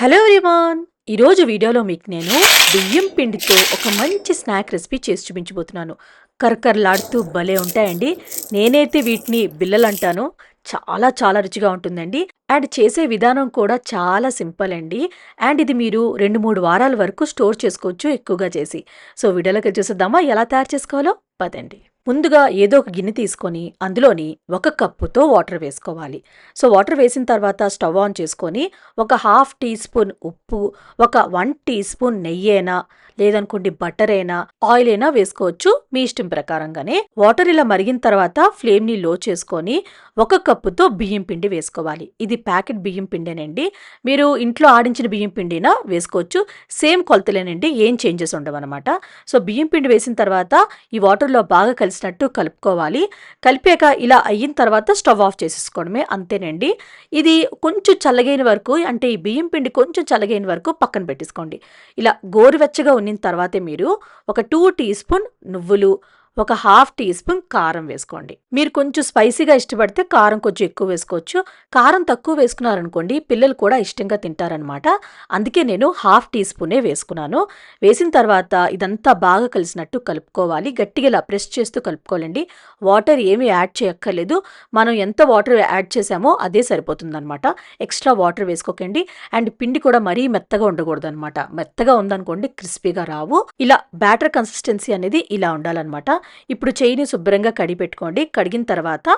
Hello everyone ఈరోజు వీడియోలో మీకు నేను బియ్యం పిండితో ఒక మంచి స్నాక్ రెసిపీ చేసి చూపించబోతున్నాను. కరకరలాడుతూ భలే ఉంటాయండి. నేనైతే వీటిని బిల్లలు అంటాను చాలా చాలా రుచిగా ఉంటుందండి. అండ్ చేసే విధానం కూడా చాలా సింపుల్ అండి. అండ్ ఇది మీరు రెండు మూడు వారాల వరకు స్టోర్ చేసుకోవచ్చు ఎక్కువగా చేసి. సో వీడియోలోకి చూసేద్దామా ఎలా తయారు చేసుకోవాలో? పదండి. ముందుగా ఏదో ఒక గిన్నె తీసుకొని అందులోని ఒక కప్పుతో వాటర్ వేసుకోవాలి. సో వాటర్ వేసిన తర్వాత స్టవ్ ఆన్ చేసుకొని ఒక హాఫ్ టీ స్పూన్ ఉప్పు ఒక వన్ టీ స్పూన్ నెయ్యి అయినా లేదనుకోండి బటర్ అయినా ఆయిల్ అయినా వేసుకోవచ్చు మీ ఇష్టం ప్రకారంగానే. వాటర్ ఇలా మరిగిన తర్వాత ఫ్లేమ్ని లో చేసుకొని ఒక కప్పుతో బియ్యం పిండి వేసుకోవాలి. ఇది ప్యాకెట్ బియ్యం పిండేనండి. మీరు ఇంట్లో ఆడించిన బియ్యం పిండినా వేసుకోవచ్చు. సేమ్ కొలతలేనండి. ఏం చేంజెస్ ఉండవన్నమాట. సో బియ్యం పిండి వేసిన తర్వాత ఈ వాటర్లో బాగా కలిసి కలిసినట్టు కలుపుకోవాలి. కలిపాక ఇలా అయిన తర్వాత స్టవ్ ఆఫ్ చేసేసుకోవడమే అంతేనండి. ఇది కొంచెం చల్లగైన వరకు అంటే ఈ బియ్యం పిండి కొంచెం చల్లగైన వరకు పక్కన పెట్టేసుకోండి. ఇలా గోరువెచ్చగా ఉన్న తర్వాతే మీరు ఒక టూ టీ స్పూన్ నువ్వులు ఒక హాఫ్ టీ స్పూన్ కారం వేసుకోండి. మీరు కొంచెం స్పైసీగా ఇష్టపడితే కారం కొంచెం ఎక్కువ వేసుకోవచ్చు. కారం తక్కువ వేసుకున్నారనుకోండి పిల్లలు కూడా ఇష్టంగా తింటారనమాట అందుకే నేను హాఫ్ టీ స్పూనే వేసుకున్నాను. వేసిన తర్వాత ఇదంతా బాగా కలిసినట్టు కలుపుకోవాలి. గట్టిగా ఇలా ప్రెస్ చేస్తూ కలుపుకోవాలండి. వాటర్ ఏమీ యాడ్ చేయక్కర్లేదు. మనం ఎంత వాటర్ యాడ్ చేసామో అదే సరిపోతుందనమాట ఎక్స్ట్రా వాటర్ వేసుకోకండి. అండ్ పిండి కూడా మరీ మెత్తగా ఉండకూడదు అనమాట మెత్తగా ఉందనుకోండి క్రిస్పీగా రావు. ఇలా బ్యాటర్ కన్సిస్టెన్సీ అనేది ఇలా ఉండాలన్నమాట. ఇప్పుడు చేయిని శుభ్రంగా కడిపెట్టుకోండి కడిగిన తర్వాత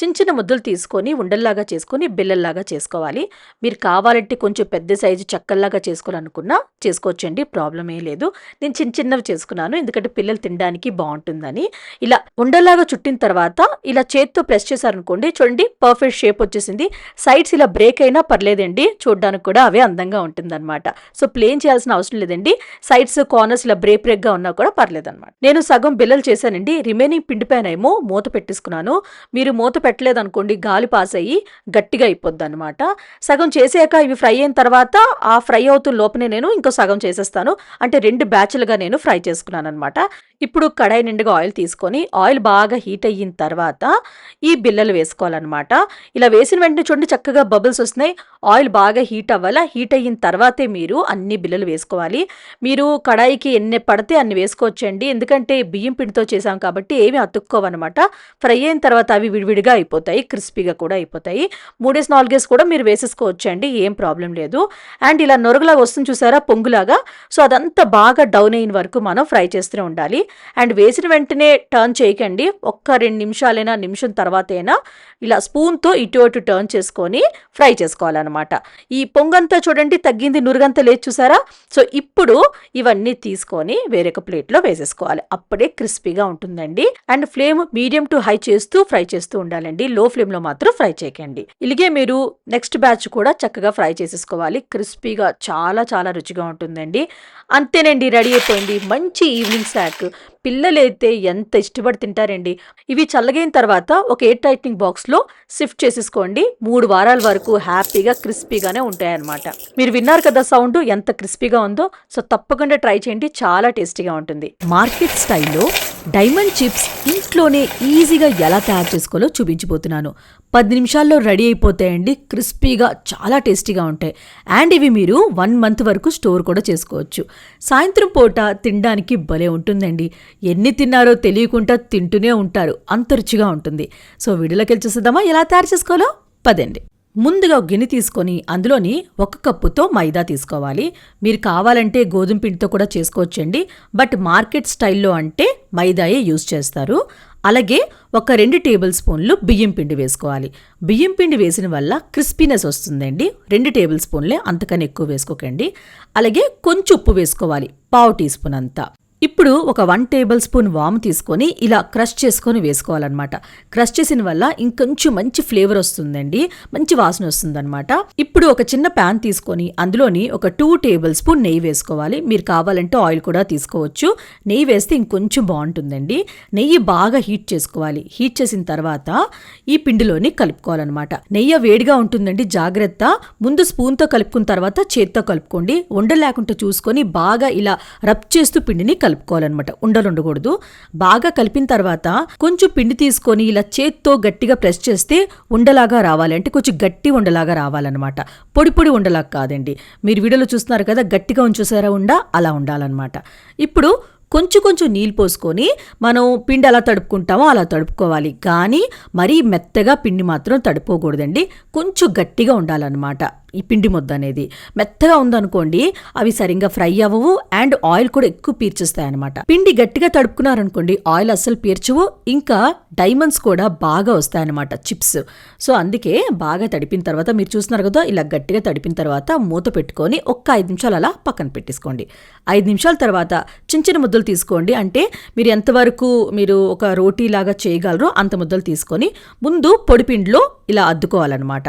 చిన్న చిన్న ముద్దలు తీసుకొని ఉండల్లాగా చేసుకొని బిల్లల్లాగా చేసుకోవాలి. మీరు కావాలంటే కొంచెం పెద్ద సైజు చక్కల్లాగా చేసుకోవాలనుకున్నా చేసుకోవచ్చండి ప్రాబ్లం ఏం లేదు. నేను చిన్న చిన్నవి చేసుకున్నాను ఎందుకంటే పిల్లలు తినడానికి బాగుంటుందని. ఇలా ఉండల్లాగా చుట్టిన తర్వాత ఇలా చేత్తో ప్రెస్ చేశారనుకోండి చూడండి పర్ఫెక్ట్ షేప్ వచ్చేసింది. సైడ్స్ ఇలా బ్రేక్ అయినా పర్లేదండి చూడడానికి కూడా అవే అందంగా ఉంటుందన్నమాట. సో ప్లేన్ చేయాల్సిన అవసరం లేదండి. సైడ్స్ కార్నర్స్ ఇలా బ్రేక్ బ్రేక్గా ఉన్నా కూడా పర్లేదన్నమాట. నేను సగం బిల్లలు చేశానండి. రిమైనింగ్ పిండి పైన ఏమో మూత పెట్టేసుకున్నాను. మీరు మూత పెట్టలేదు అనుకోండి గాలి పాస్ అయ్యి గట్టిగా అయిపోద్ది అనమాట సగం చేసాక ఇవి ఫ్రై అయిన తర్వాత ఆ ఫ్రై అవుతున్న లోపనే నేను ఇంకో సగం చేసేస్తాను. అంటే రెండు బ్యాచ్లుగా నేను ఫ్రై చేసుకున్నాను అనమాట ఇప్పుడు కడాయి నిండుగా ఆయిల్ తీసుకొని ఆయిల్ బాగా హీట్ అయిన తర్వాత ఈ బిల్లలు వేసుకోవాలన్నమాట. ఇలా వేసిన వెంటనే చూడండి చక్కగా బబుల్స్ వస్తున్నాయి. ఆయిల్ బాగా హీట్ అవ్వాలా? హీట్ అయిన తర్వాతే మీరు అన్ని బిల్లలు వేసుకోవాలి. మీరు కడాయికి ఎన్ని పడితే అన్ని వేసుకోవచ్చండి. ఎందుకంటే బియ్యం పిండితో చేసాం కాబట్టి ఏమి అతుక్కోవన్నమాట. ఫ్రై అయిన తర్వాత అవి విడివిడిగా అయిపోతాయి. క్రిస్పీగా కూడా అయిపోతాయి. మూడేసి నాలుగేసి కూడా మీరు వేసేసుకోవచ్చండి. ఏం ప్రాబ్లం లేదు. అండ్ ఇలా నొరుగులాగా వస్తుంది చూసారా? పొంగులాగా. సో అదంతా బాగా డౌన్ అయిన వరకు మనం ఫ్రై చేస్తూనే ఉండాలి. అండ్ వేసిన వెంటనే టర్న్ చేయకండి. ఒక్క రెండు నిమిషాలైనా నిమిషం తర్వాతైనా ఇలా స్పూన్తో ఇటు అటు టర్న్ చేసుకొని ఫ్రై చేసుకోవాలన్నమాట. ఈ పొంగంతా చూడండి తగ్గింది నురుగంతా లేదు చూసారా? సో ఇప్పుడు ఇవన్నీ తీసుకొని వేరొక ప్లేట్లో వేసేసుకోవాలి. అప్పుడే క్రిస్పీగా ఉంటుందండి. And flame medium to high చేస్తూ ఫ్రై చేస్తూ ఉండాలండి. లో ఫ్లేమ్లో మాత్రం ఫ్రై చేయకండి. ఇలాగే మీరు నెక్స్ట్ బ్యాచ్ కూడా చక్కగా ఫ్రై చేసేసుకోవాలి. క్రిస్పీగా చాలా చాలా రుచిగా ఉంటుందండి. అంతేనండి రెడీ అయిపోయింది. మంచి ఈవినింగ్ స్నాక్. పిల్లలైతే ఎంత ఇష్టపడి తింటారండి? ఇవి చల్లగైన తర్వాత ఒక ఎయిర్ టైట్నింగ్ బాక్స్లో షిఫ్ట్ చేసేసుకోండి. మూడు వారాల వరకు హ్యాపీగా క్రిస్పీగానే ఉంటాయన్నమాట. మీరు విన్నారు కదా సౌండ్ ఎంత క్రిస్పీగా ఉందో? సో తప్పకుండా ట్రై చేయండి. చాలా టేస్టీగా ఉంటుంది. మార్కెట్ స్టైల్లో డైమండ్ చిప్స్ ఇంట్లోనే ఈజీగా ఎలా తయారు చేసుకోవాలో చూపించబోతున్నాను. పది నిమిషాల్లో రెడీ అయిపోతాయండి. క్రిస్పీగా చాలా టేస్టీగా ఉంటాయి. అండ్ ఇవి మీరు వన్ మంత్ వరకు స్టోర్ కూడా చేసుకోవచ్చు. సాయంత్రం పూట తినడానికి భలే ఉంటుందండి. ఎన్ని తిన్నారో తెలియకుండా తింటూనే ఉంటారు. అంత రుచిగా ఉంటుంది. సో వీడియోలోకి వెళ్ళి చూసేద్దామా? ఎలా తయారు చేసుకోవాలో? పదండి. ముందుగా గిన్నె తీసుకొని అందులోని ఒక కప్పుతో మైదా తీసుకోవాలి. మీరు కావాలంటే గోధుమ పిండితో కూడా చేసుకోవచ్చండి. బట్ మార్కెట్ స్టైల్లో అంటే మైదాయే యూజ్ చేస్తారు. అలాగే ఒక రెండు టేబుల్ స్పూన్లు బియ్యం పిండి వేసుకోవాలి. బియ్యం పిండి వేసిన వల్ల క్రిస్పీనెస్ వస్తుందండి. రెండు టేబుల్ స్పూన్లే అంతకని ఎక్కువ వేసుకోకండి. అలాగే కొంచెం ఉప్పు వేసుకోవాలి. పావు టీ స్పూన్ అంతా. ఇప్పుడు ఒక వన్ టేబుల్ స్పూన్ వాము తీసుకొని ఇలా క్రష్ చేసుకొని వేసుకోవాలన్నమాట. క్రష్ చేసిన వల్ల ఇంకొంచెం మంచి ఫ్లేవర్ వస్తుందండి. మంచి వాసన వస్తుందన్నమాట. ఇప్పుడు ఒక చిన్న ప్యాన్ తీసుకొని అందులోని ఒక టూ టేబుల్ స్పూన్ నెయ్యి వేసుకోవాలి. మీరు కావాలంటే ఆయిల్ కూడా తీసుకోవచ్చు. నెయ్యి వేస్తే ఇంకొంచెం బాగుంటుందండి. నెయ్యి బాగా హీట్ చేసుకోవాలి. హీట్ చేసిన తర్వాత ఈ పిండిలోని కలుపుకోవాలన్నమాట. నెయ్యి వేడిగా ఉంటుందండి జాగ్రత్త. ముందు స్పూన్తో కలుపుకున్న తర్వాత చేత్తో కలుపుకోండి. ఉండలేకుండా చూసుకొని బాగా ఇలా రబ్ చేస్తూ పిండిని కలుపుకోవాలన్నమాట. ఉండలు ఉండకూడదు బాగా కలిపిన తర్వాత కొంచెం పిండి తీసుకొని ఇలా చేత్తో గట్టిగా ప్రెస్ చేస్తే ఉండలాగా రావాలి. అంటే కొంచెం గట్టి ఉండలాగా రావాలన్నమాట. పొడి పొడి ఉండలాగా కాదండి. మీరు వీడియోలో చూస్తున్నారు కదా గట్టిగా ఉంచేసారా ఉండ? అలా ఉండాలన్నమాట. ఇప్పుడు కొంచెం కొంచెం నీళ్ళు పోసుకొని మనం పిండి ఎలా తడుపుకుంటామో అలా తడుపుకోవాలి. కానీ మరీ మెత్తగా పిండి మాత్రం తడుపుకోకూడదండి. కొంచెం గట్టిగా ఉండాలన్నమాట ఈ పిండి ముద్ద అనేది. మెత్తగా ఉందనుకోండి అవి సరిగ్గా ఫ్రై అవ్వవు అండ్ ఆయిల్ కూడా ఎక్కువ పీర్చేస్తాయి అనమాట పిండి గట్టిగా తడుపుకున్నారనుకోండి ఆయిల్ అస్సలు పీర్చవు. ఇంకా డైమండ్స్ కూడా బాగా వస్తాయన్నమాట చిప్స్. సో అందుకే బాగా తడిపిన తర్వాత మీరు చూస్తున్నారు కదా ఇలా గట్టిగా తడిపిన తర్వాత మూత పెట్టుకొని ఒక్క ఐదు నిమిషాలు అలా పక్కన పెట్టేసుకోండి. ఐదు నిమిషాల తర్వాత చిన్న చిన్న ముద్దలు తీసుకోండి. అంటే మీరు ఎంతవరకు మీరు ఒక రోటీ లాగా చేయగలరో అంత ముద్దలు తీసుకొని ముందు పొడిపిండిలో ఇలా అద్దుకోవాలన్నమాట.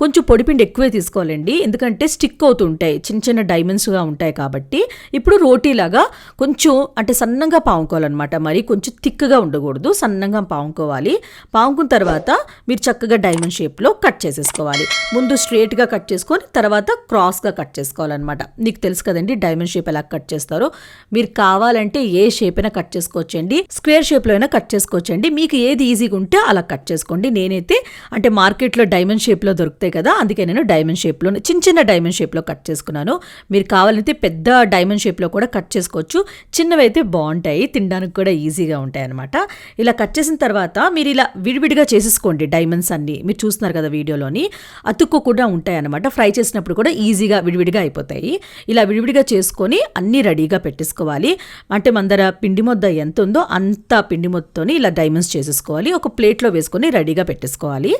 కొంచెం పొడిపిండి ఎక్కువే తీసుకోవాలండి. ఎందుకంటే స్టిక్ అవుతుంటాయి. చిన్న చిన్న డైమండ్స్గా ఉంటాయి కాబట్టి ఇప్పుడు రోటీలాగా కొంచెం అంటే సన్నంగా పాముకోవాలన్నమాట. మరి కొంచెం థిక్గా ఉండకూడదు. సన్నంగా పాముకోవాలి. పాముకున్న తర్వాత మీరు చక్కగా డైమండ్ షేప్లో కట్ చేసేసుకోవాలి. ముందు స్ట్రేట్గా కట్ చేసుకొని తర్వాత క్రాస్గా కట్ చేసుకోవాలన్నమాట. నీకు తెలుసు కదండి డైమండ్ షేప్ ఎలా కట్ చేస్తారో. మీరు కావాలంటే ఏ షేప్ అయినా కట్ చేసుకోవచ్చండి. స్క్వేర్ షేప్లో అయినా కట్ చేసుకోవచ్చండి. మీకు ఏది ఈజీగా ఉంటే అలా కట్ చేసుకోండి. నేనైతే అంటే మార్కెట్లో డైమండ్ షేప్లో దొరుకుతాయి కదా అందుకే నేను డైమండ్ షేప్లో చిన్న చిన్న డైమండ్ షేప్లో కట్ చేసుకున్నాను. మీరు కావాలంటే పెద్ద డైమండ్ షేప్లో కూడా కట్ చేసుకోవచ్చు. చిన్నవి అయితే బాగుంటాయి. తినడానికి కూడా ఈజీగా ఉంటాయి అనమాట ఇలా కట్ చేసిన తర్వాత మీరు ఇలా విడివిడిగా చేసేసుకోండి డైమండ్స్ అన్ని. మీరు చూస్తున్నారు కదా వీడియోలోని. అతుక్కోకుండా ఉంటాయి అనమాట ఫ్రై చేసినప్పుడు కూడా ఈజీగా విడివిడిగా అయిపోతాయి. ఇలా విడివిడిగా చేసుకొని అన్నీ రెడీగా పెట్టేసుకోవాలి. అంటే మందర పిండి ముద్ద ఎంత ఉందో అంత పిండి ముద్దతోని ఇలా డైమండ్స్ చేసేసుకోవాలి. ఒక ప్లేట్లో వేసుకొని రెడీగా పెట్టేసుకోవాలి.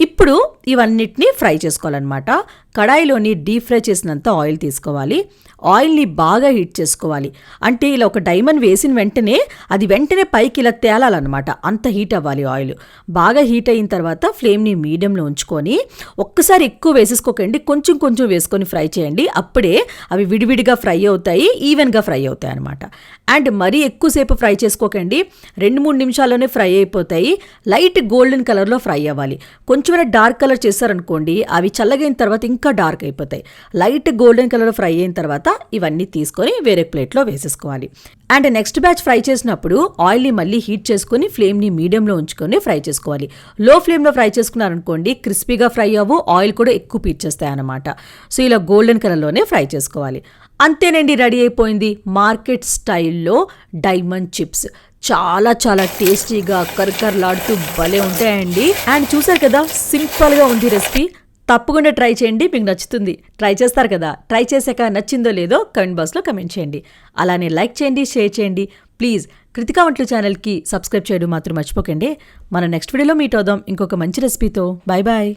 ఇప్పుడు ఇవన్నిటిని ఫ్రై చేసుకోవాలన్నమాట. కడాయిలోని డీప్ ఫ్రై చేసినంత ఆయిల్ తీసుకోవాలి. ఆయిల్ని బాగా హీట్ చేసుకోవాలి. అంటే ఇలా ఒక డైమండ్ వేసిన వెంటనే అది వెంటనే పైకి ఇలా తేలాలన్నమాట. అంత హీట్ అవ్వాలి ఆయిల్. బాగా హీట్ అయిన తర్వాత ఫ్లేమ్ని మీడియంలో ఉంచుకొని ఒక్కసారి ఎక్కువ వేసేసుకోకండి. కొంచెం కొంచెం వేసుకొని ఫ్రై చేయండి. అప్పుడే అవి విడివిడిగా ఫ్రై అవుతాయి ఈవెన్గా ఫ్రై అవుతాయి అనమాట అండ్ మరీ ఎక్కువసేపు ఫ్రై చేసుకోకండి. రెండు మూడు నిమిషాల్లోనే ఫ్రై అయిపోతాయి. లైట్ గోల్డెన్ కలర్లో ఫ్రై అవ్వాలి. కొంచెం కొంచెమైనా డార్క్ కలర్ చేశారనుకోండి అవి చల్లగైన తర్వాత ఇంకా డార్క్ అయిపోతాయి. లైట్ గోల్డెన్ కలర్ ఫ్రై అయిన తర్వాత ఇవన్నీ తీసుకొని వేరే ప్లేట్లో వేసేసుకోవాలి. అండ్ నెక్స్ట్ బ్యాచ్ ఫ్రై చేసినప్పుడు ఆయిల్ని మళ్ళీ హీట్ చేసుకుని ఫ్లేమ్ని మీడియంలో ఉంచుకొని ఫ్రై చేసుకోవాలి. లో ఫ్లేమ్లో ఫ్రై చేసుకున్నారనుకోండి క్రిస్పీగా ఫ్రై అవ్వు ఆయిల్ కూడా ఎక్కువ పీచేస్తాయి అన్నమాట. సో ఇలా గోల్డెన్ కలర్లోనే ఫ్రై చేసుకోవాలి. అంతేనండి రెడీ అయిపోయింది మార్కెట్ స్టైల్లో డైమండ్ చిప్స్. చాలా చాలా టేస్టీగా కరకరలాడుతూ భలే ఉంటాయండి. అండ్ చూసారు కదా సింపుల్గా ఉంది రెసిపీ. తప్పకుండా ట్రై చేయండి మీకు నచ్చుతుంది. ట్రై చేస్తారు కదా ట్రై చేశాక నచ్చిందో లేదో కమెంట్ బాక్స్లో కమెంట్ చేయండి. అలానే లైక్ చేయండి షేర్ చేయండి. ప్లీజ్ కృతికా వంటలు ఛానల్కి సబ్స్క్రైబ్ చేయడం మాత్రం మర్చిపోకండి. మన నెక్స్ట్ వీడియోలో మీట్ అవుదాం. ఇంకొక మంచి రెసిపీతో. Bye bye